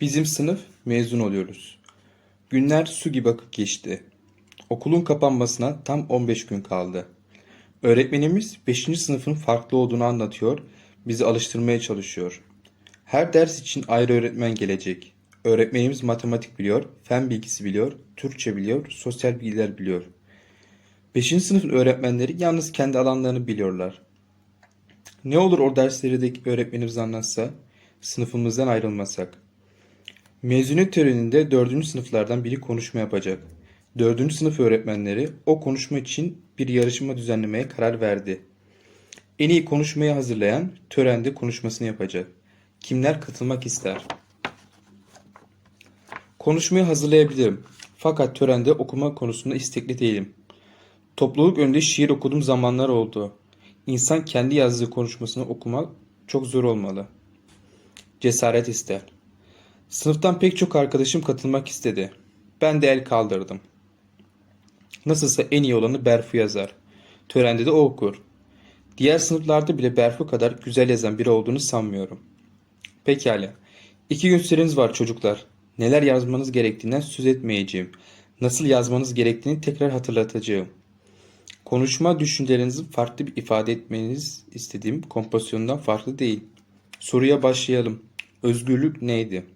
Bizim sınıf mezun oluyoruz. Günler su gibi akıp geçti. Okulun kapanmasına tam 15 gün kaldı. Öğretmenimiz 5. sınıfın farklı olduğunu anlatıyor, bizi alıştırmaya çalışıyor. Her ders için ayrı öğretmen gelecek. Öğretmenimiz matematik biliyor, fen bilgisi biliyor, Türkçe biliyor, sosyal bilgiler biliyor. 5. sınıfın öğretmenleri yalnız kendi alanlarını biliyorlar. Ne olur o dersleri de öğretmenimiz anlatsa, sınıfımızdan ayrılmasak. Mezuniyet töreninde 4. sınıflardan biri konuşma yapacak. 4. sınıf öğretmenleri o konuşma için bir yarışma düzenlemeye karar verdi. En iyi konuşmayı hazırlayan törende konuşmasını yapacak. Kimler katılmak ister? Konuşmayı hazırlayabilirim. Fakat törende okuma konusunda istekli değilim. Topluluk önünde şiir okuduğum zamanlar oldu. İnsan kendi yazdığı konuşmasını okumak çok zor olmalı. Cesaret ister. Sınıftan pek çok arkadaşım katılmak istedi. Ben de el kaldırdım. Nasılsa en iyi olanı Berfu yazar. Törende de o okur. Diğer sınıflarda bile Berfu kadar güzel yazan biri olduğunu sanmıyorum. Pekala. İki gün süreniz var çocuklar. Neler yazmanız gerektiğinden söz etmeyeceğim. Nasıl yazmanız gerektiğini tekrar hatırlatacağım. Konuşma düşüncelerinizi farklı bir ifade etmeniz istediğim kompozisyondan farklı değil. Soruya başlayalım. Özgürlük neydi?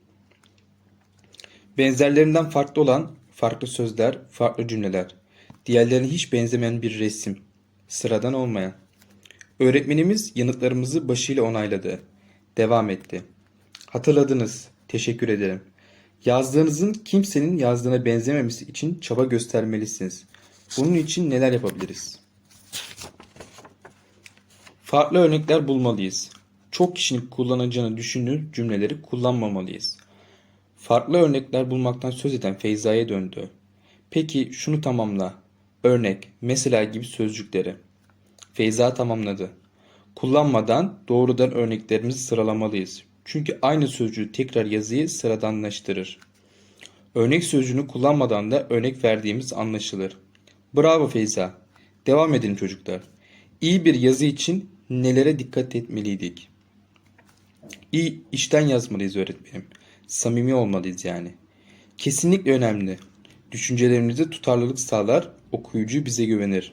Benzerlerinden farklı olan farklı sözler, farklı cümleler. Diğerlerine hiç benzemeyen bir resim. Sıradan olmayan. Öğretmenimiz yanıtlarımızı başıyla onayladı. Devam etti. Hatırladınız. Teşekkür ederim. Yazdığınızın kimsenin yazdığına benzememesi için çaba göstermelisiniz. Bunun için neler yapabiliriz? Farklı örnekler bulmalıyız. Çok kişinin kullanacağını düşündüğü cümleleri kullanmamalıyız. Farklı örnekler bulmaktan söz eden Feyza'ya döndü. Peki şunu tamamla. Örnek, mesela gibi sözcükleri. Feyza tamamladı. Kullanmadan doğrudan örneklerimizi sıralamalıyız. Çünkü aynı sözcüğü tekrar yazıyı sıradanlaştırır. Örnek sözcüğünü kullanmadan da örnek verdiğimiz anlaşılır. Bravo Feyza. Devam edelim çocuklar. İyi bir yazı için nelere dikkat etmeliydik? İyi işten yazmalıyız öğretmenim. Samimi olmalıyız yani. Kesinlikle önemli. Düşüncelerimizde tutarlılık sağlar, okuyucu bize güvenir.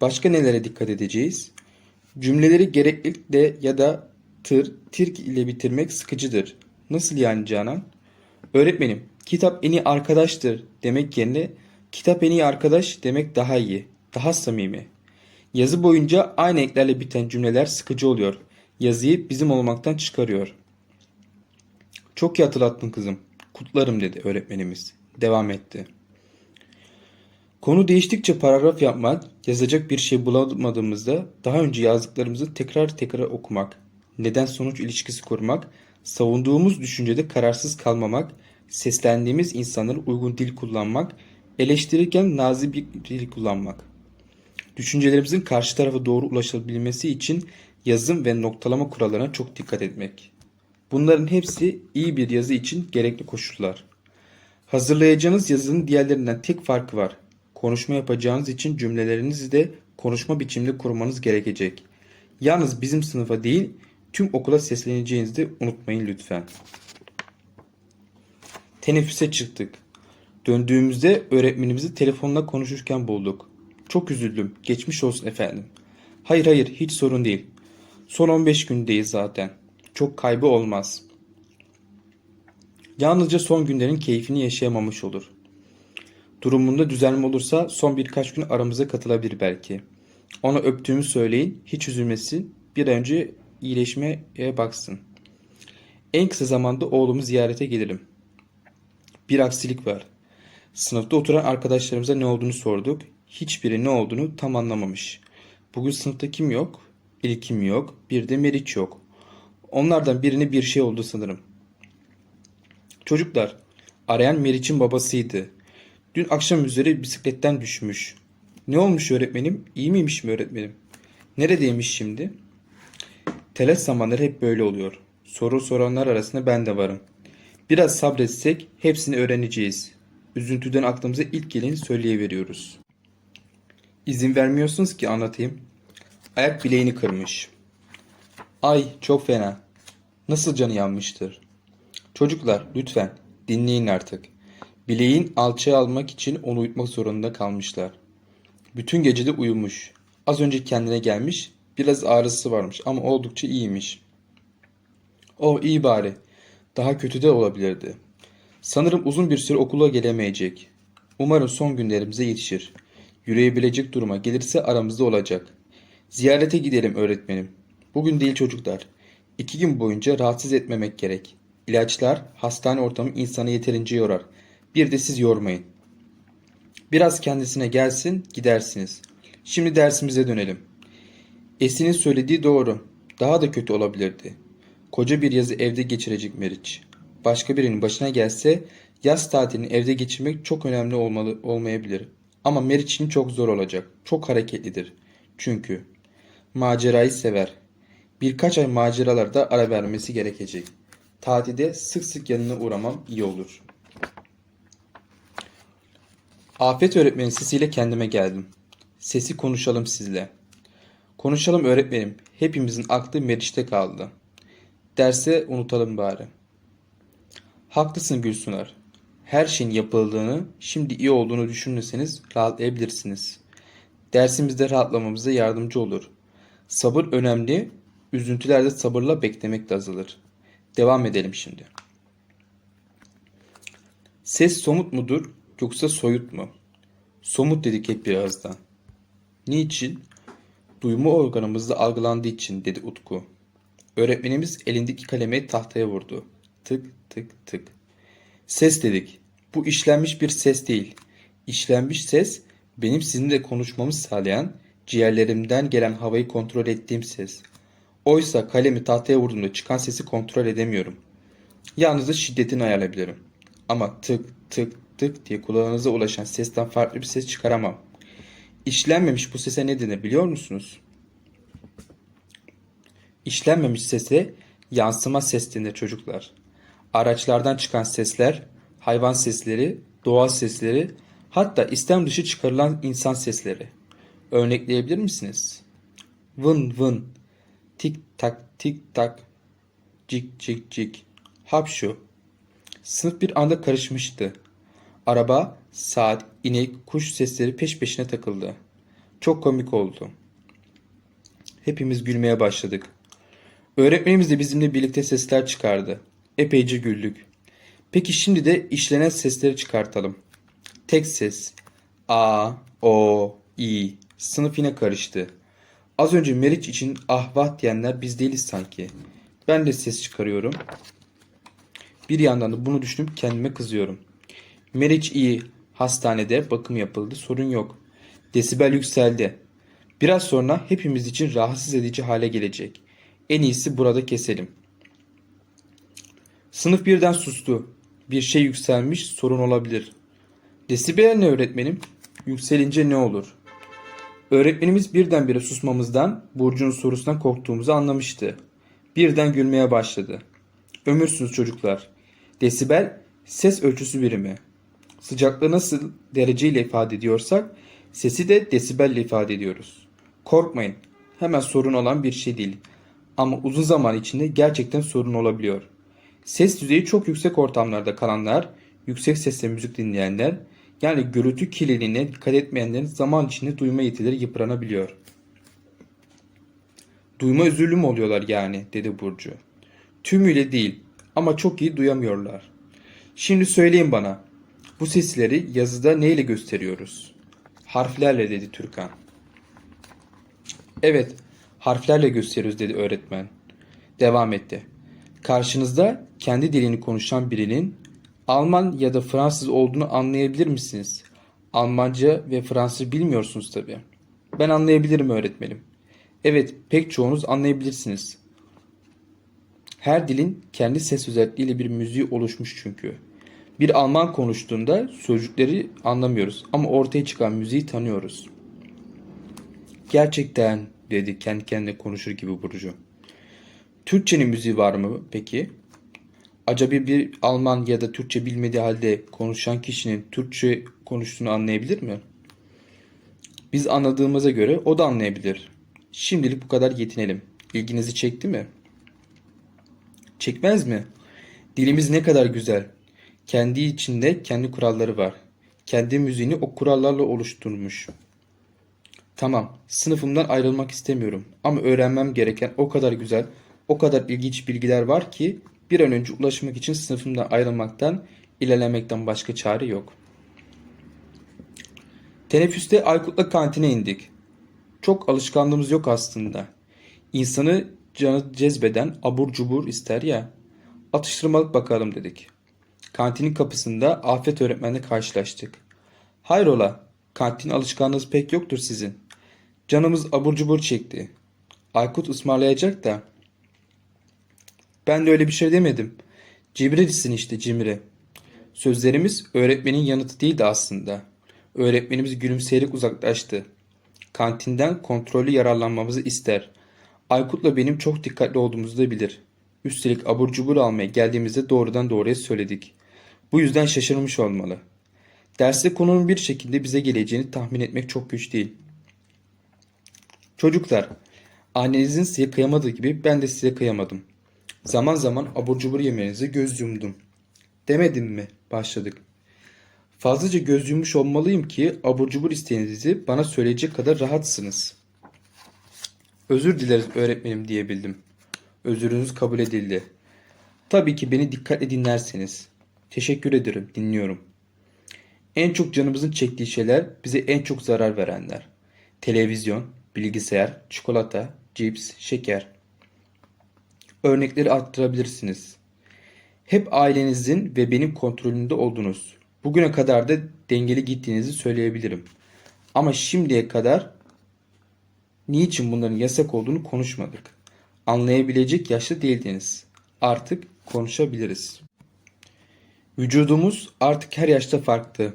Başka nelere dikkat edeceğiz? Cümleleri gereklilikle ya da tır, tirk ile bitirmek sıkıcıdır. Nasıl yani Canan? Öğretmenim, kitap en iyi arkadaştır demek yerine kitap en iyi arkadaş demek daha iyi, daha samimi. Yazı boyunca aynı eklerle biten cümleler sıkıcı oluyor. Yazıyı bizim olmaktan çıkarıyor. Çok iyi hatırlattın kızım. Kutlarım dedi öğretmenimiz. Devam etti. Konu değiştikçe paragraf yapmak, yazacak bir şey bulamadığımızda daha önce yazdıklarımızı tekrar tekrar okumak, neden sonuç ilişkisi kurmak, savunduğumuz düşüncede kararsız kalmamak, seslendiğimiz insanlara uygun dil kullanmak, eleştirirken nazik bir dil kullanmak. Düşüncelerimizin karşı tarafa doğru ulaşabilmesi için yazım ve noktalama kurallarına çok dikkat etmek. Bunların hepsi iyi bir yazı için gerekli koşullar. Hazırlayacağınız yazının diğerlerinden tek farkı var. Konuşma yapacağınız için cümlelerinizi de konuşma biçiminde kurmanız gerekecek. Yalnız bizim sınıfa değil, tüm okula sesleneceğinizi de unutmayın lütfen. Teneffüse çıktık. Döndüğümüzde öğretmenimizi telefonla konuşurken bulduk. Çok üzüldüm. Geçmiş olsun efendim. Hayır hayır hiç sorun değil. Son 15 gündeyiz zaten. Çok kaybı olmaz. Yalnızca son günlerin keyfini yaşayamamış olur. Durumunda düzelme olursa son birkaç gün aramıza katılabilir belki. Ona öptüğümü söyleyin, hiç üzülmesin, bir an önce iyileşmeye baksın. En kısa zamanda oğlumu ziyarete gelirim. Bir aksilik var. Sınıfta oturan arkadaşlarımıza ne olduğunu sorduk. Hiçbiri ne olduğunu tam anlamamış. Bugün sınıfta kim yok? İlkim yok. Bir de Meriç yok. Onlardan birine bir şey oldu sanırım. Çocuklar, arayan Meriç'in babasıydı. Dün akşam üzeri bisikletten düşmüş. Ne olmuş öğretmenim? İyi miymiş mi öğretmenim? Neredeymiş şimdi? Telaş zamanları hep böyle oluyor. Soru soranlar arasında ben de varım. Biraz sabretsek hepsini öğreneceğiz. Üzüntüden aklımıza ilk geleni söyleyiveriyoruz. İzin vermiyorsunuz ki anlatayım. Ayak bileğini kırmış. Ay çok fena. Nasıl canı yanmıştır? Çocuklar lütfen dinleyin artık. Bileğin alçıya almak için onu uyutmak zorunda kalmışlar. Bütün gece de uyumuş. Az önce kendine gelmiş. Biraz ağrısı varmış ama oldukça iyiymiş. O iyi bari. Daha kötü de olabilirdi. Sanırım uzun bir süre okula gelemeyecek. Umarım son günlerimize yetişir. Yürüyebilecek duruma gelirse aramızda olacak. Ziyarete gidelim öğretmenim. Bugün değil çocuklar. İki gün boyunca rahatsız etmemek gerek. İlaçlar, hastane ortamı insanı yeterince yorar. Bir de siz yormayın. Biraz kendisine gelsin, gidersiniz. Şimdi dersimize dönelim. Esin'in söylediği doğru. Daha da kötü olabilirdi. Koca bir yazı evde geçirecek Meriç. Başka birinin başına gelse yaz tatilini evde geçirmek çok önemli olmalı olmayabilir. Ama Meriç için çok zor olacak. Çok hareketlidir. Çünkü macerayı sever. Birkaç ay maceralarda ara vermesi gerekecek. Tatilde sık sık yanına uğramam iyi olur. Afet öğretmenin sesiyle kendime geldim. Sesi konuşalım sizle. Konuşalım öğretmenim. Hepimizin aklı Meriç'te kaldı. Derse unutalım bari. Haklısın Gülsunar. Her şeyin yapıldığını, şimdi iyi olduğunu düşünürseniz rahatlayabilirsiniz. Dersimizde rahatlamamıza yardımcı olur. Sabır önemli, üzüntülerde sabırla beklemek de azalır. Devam edelim şimdi. Ses somut mudur yoksa soyut mu? Somut dedik hep birazdan. Niçin? Duyma organımızda algılandığı için dedi Utku. Öğretmenimiz elindeki kalemi tahtaya vurdu. Tık tık tık. Ses dedik. Bu işlenmiş bir ses değil. İşlenmiş ses benim sizinle konuşmamı sağlayan ciğerlerimden gelen havayı kontrol ettiğim ses. Oysa kalemi tahtaya vurduğumda çıkan sesi kontrol edemiyorum. Yalnızca şiddetini ayarlayabilirim. Ama tık tık tık diye kulağınıza ulaşan sesten farklı bir ses çıkaramam. İşlenmemiş bu sese ne denir biliyor musunuz? İşlenmemiş sese yansıma ses denir çocuklar. Araçlardan çıkan sesler, hayvan sesleri, doğal sesleri, hatta istem dışı çıkarılan insan sesleri. Örnekleyebilir misiniz? Vın vın, tik tak tik tak, cik cik cik, hapşu. Sınıf bir anda karışmıştı. Araba, saat, inek, kuş sesleri peş peşine takıldı. Çok komik oldu. Hepimiz gülmeye başladık. Öğretmenimiz de bizimle birlikte sesler çıkardı. Epeyce güldük. Peki şimdi de işlenen sesleri çıkartalım. Tek ses. A, O, İ. Sınıf yine karıştı. Az önce Meriç için ah diyenler biz değiliz sanki. Ben de ses çıkarıyorum. Bir yandan da bunu düşünüp kendime kızıyorum. Meriç iyi. Hastanede bakım yapıldı. Sorun yok. Desibel yükseldi. Biraz sonra hepimiz için rahatsız edici hale gelecek. En iyisi burada keselim. Sınıf birden sustu. Bir şey yükselmiş, sorun olabilir. Desibel ne öğretmenim? Yükselince ne olur? Öğretmenimiz birdenbire susmamızdan, Burcu'nun sorusundan korktuğumuzu anlamıştı. Birden gülmeye başladı. Ömürsünüz çocuklar. Desibel ses ölçüsü birimi. Sıcaklığı nasıl dereceyle ifade ediyorsak sesi de desibelle ifade ediyoruz. Korkmayın. Hemen sorun olan bir şey değil. Ama uzun zaman içinde gerçekten sorun olabiliyor. Ses düzeyi çok yüksek ortamlarda kalanlar, yüksek sesle müzik dinleyenler, yani gürültü kirliliğine dikkat etmeyenlerin zaman içinde duyma yetileri yıpranabiliyor. Duyma özürlü mü oluyorlar yani dedi Burcu. Tümüyle değil ama çok iyi duyamıyorlar. Şimdi söyleyin bana bu sesleri yazıda neyle gösteriyoruz? Harflerle dedi Türkan. Evet harflerle gösteriyoruz dedi öğretmen. Devam etti. Karşınızda kendi dilini konuşan birinin Alman ya da Fransız olduğunu anlayabilir misiniz? Almanca ve Fransız bilmiyorsunuz tabii. Ben anlayabilirim öğretmenim. Evet, pek çoğunuz anlayabilirsiniz. Her dilin kendi ses özelliğiyle bir müziği oluşmuş çünkü. Bir Alman konuştuğunda sözcükleri anlamıyoruz ama ortaya çıkan müziği tanıyoruz. Gerçekten dedi kendi kendine konuşur gibi Burcu. Türkçenin müziği var mı peki? Acaba bir Alman ya da Türkçe bilmediği halde konuşan kişinin Türkçe konuştuğunu anlayabilir mi? Biz anladığımıza göre o da anlayabilir. Şimdilik bu kadar yetinelim. İlginizi çekti mi? Çekmez mi? Dilimiz ne kadar güzel. Kendi içinde kendi kuralları var. Kendi müziğini o kurallarla oluşturmuş. Tamam, sınıfımdan ayrılmak istemiyorum ama öğrenmem gereken o kadar güzel, o kadar ilginç bilgiler var ki bir an önce ulaşmak için sınıfımdan ayrılmaktan, ilerlemekten başka çare yok. Teneffüste Aykut'la kantine indik. Çok alışkanlığımız yok aslında. İnsanı canı cezbeden abur cubur ister ya. Atıştırmalık bakalım dedik. Kantinin kapısında Afet öğretmenle karşılaştık. Hayrola, kantin alışkanlığınız pek yoktur sizin. Canımız abur cubur çekti. Aykut ısmarlayacak da. Ben de öyle bir şey demedim. Cimrisin işte cimri. Sözlerimiz öğretmenin yanıtı değildi aslında. Öğretmenimiz gülümseyerek uzaklaştı. Kantinden kontrollü yararlanmamızı ister. Aykut'la benim çok dikkatli olduğumuzu da bilir. Üstelik abur cubur almaya geldiğimizde doğrudan doğruya söyledik. Bu yüzden şaşırmış olmalı. Derste konunun bir şekilde bize geleceğini tahmin etmek çok güç değil. Çocuklar, annenizin size kıyamadığı gibi ben de size kıyamadım. Zaman zaman abur cubur yemenize göz yumdum. Demedim mi? Başladık. Fazlaca göz yummuş olmalıyım ki abur cubur isteğinizi bana söyleyecek kadar rahatsınız. Özür dileriz öğretmenim diyebildim. Özürünüz kabul edildi. Tabii ki beni dikkatle dinlerseniz. Teşekkür ederim, dinliyorum. En çok canımızın çektiği şeyler bize en çok zarar verenler. Televizyon, bilgisayar, çikolata, cips, şeker. Örnekleri arttırabilirsiniz. Hep ailenizin ve benim kontrolümde oldunuz. Bugüne kadar da dengeli gittiğinizi söyleyebilirim. Ama şimdiye kadar niçin bunların yasak olduğunu konuşmadık. Anlayabilecek yaşta değildiniz. Artık konuşabiliriz. Vücudumuz artık her yaşta farklı.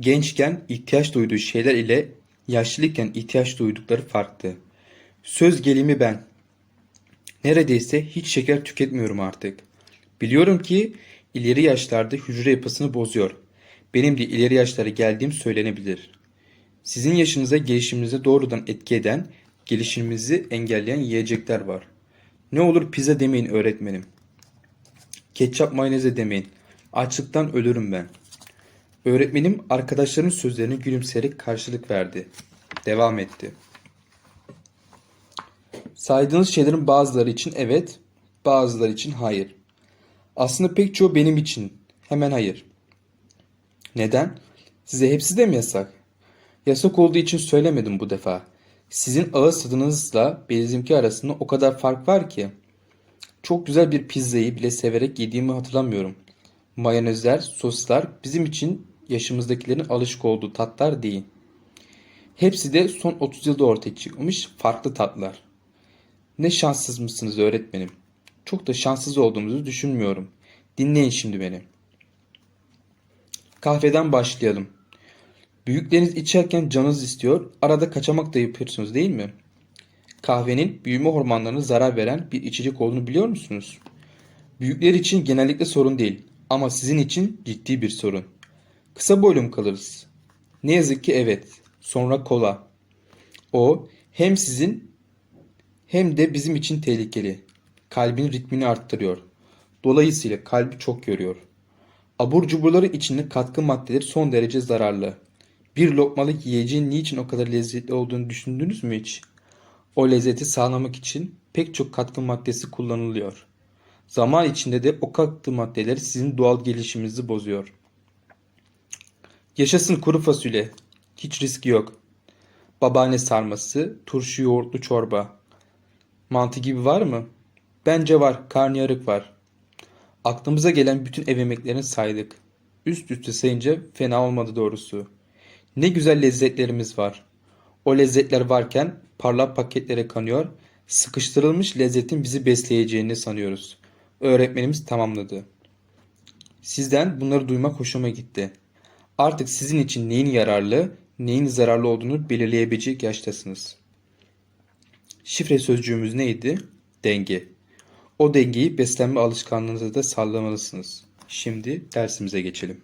Gençken ihtiyaç duyduğu şeyler ile yaşlıyken ihtiyaç duydukları farklı. Söz gelimi ben. Neredeyse hiç şeker tüketmiyorum artık. Biliyorum ki ileri yaşlarda hücre yapısını bozuyor. Benim de ileri yaşlara geldiğim söylenebilir. Sizin yaşınıza gelişiminize doğrudan etki eden, gelişimimizi engelleyen yiyecekler var. Ne olur pizza demeyin öğretmenim. Ketçap mayoneze demeyin. Açlıktan ölürüm ben. Öğretmenim arkadaşlarının sözlerine gülümseyerek karşılık verdi. Devam etti. Saydığınız şeylerin bazıları için evet, bazıları için hayır. Aslında pek çoğu benim için. Hemen hayır. Neden? Size hepsi de mi yasak? Yasak olduğu için söylemedim bu defa. Sizin ağız tadınızla bizimki arasında o kadar fark var ki. Çok güzel bir pizzayı bile severek yediğimi hatırlamıyorum. Mayonezler, soslar bizim için yaşımızdakilerin alışık olduğu tatlar değil. Hepsi de son 30 yılda ortaya çıkmış farklı tatlar. Ne şanssız mısınız öğretmenim? Çok da şanssız olduğumuzu düşünmüyorum. Dinleyin şimdi beni. Kahveden başlayalım. Büyükleriniz içerken canınız istiyor, arada kaçamak da yapıyorsunuz değil mi? Kahvenin büyüme hormonlarına zarar veren bir içecek olduğunu biliyor musunuz? Büyükler için genellikle sorun değil ama sizin için ciddi bir sorun. Kısa boylu mu kalırız? Ne yazık ki evet. Sonra kola. O hem sizin hem de bizim için tehlikeli. Kalbin ritmini arttırıyor. Dolayısıyla kalbi çok yoruyor. Abur cuburları içinde katkı maddeleri son derece zararlı. Bir lokmalık yiyeceğin niçin o kadar lezzetli olduğunu düşündünüz mü hiç? O lezzeti sağlamak için pek çok katkı maddesi kullanılıyor. Zaman içinde de o katkı maddeleri sizin doğal gelişiminizi bozuyor. Yaşasın kuru fasulye. Hiç riski yok. Babaanne sarması, turşu yoğurtlu çorba. Mantı gibi var mı? Bence var. Karnıyarık var. Aklımıza gelen bütün ev yemeklerini saydık. Üst üste sayınca fena olmadı doğrusu. Ne güzel lezzetlerimiz var. O lezzetler varken parlak paketlere kanıyor, sıkıştırılmış lezzetin bizi besleyeceğini sanıyoruz. Öğretmenimiz tamamladı. Sizden bunları duymak hoşuma gitti. Artık sizin için neyin yararlı, neyin zararlı olduğunu belirleyebilecek yaştasınız. Şifre sözcüğümüz neydi? Denge. O dengeyi beslenme alışkanlığınıza da sağlamalısınız. Şimdi dersimize geçelim.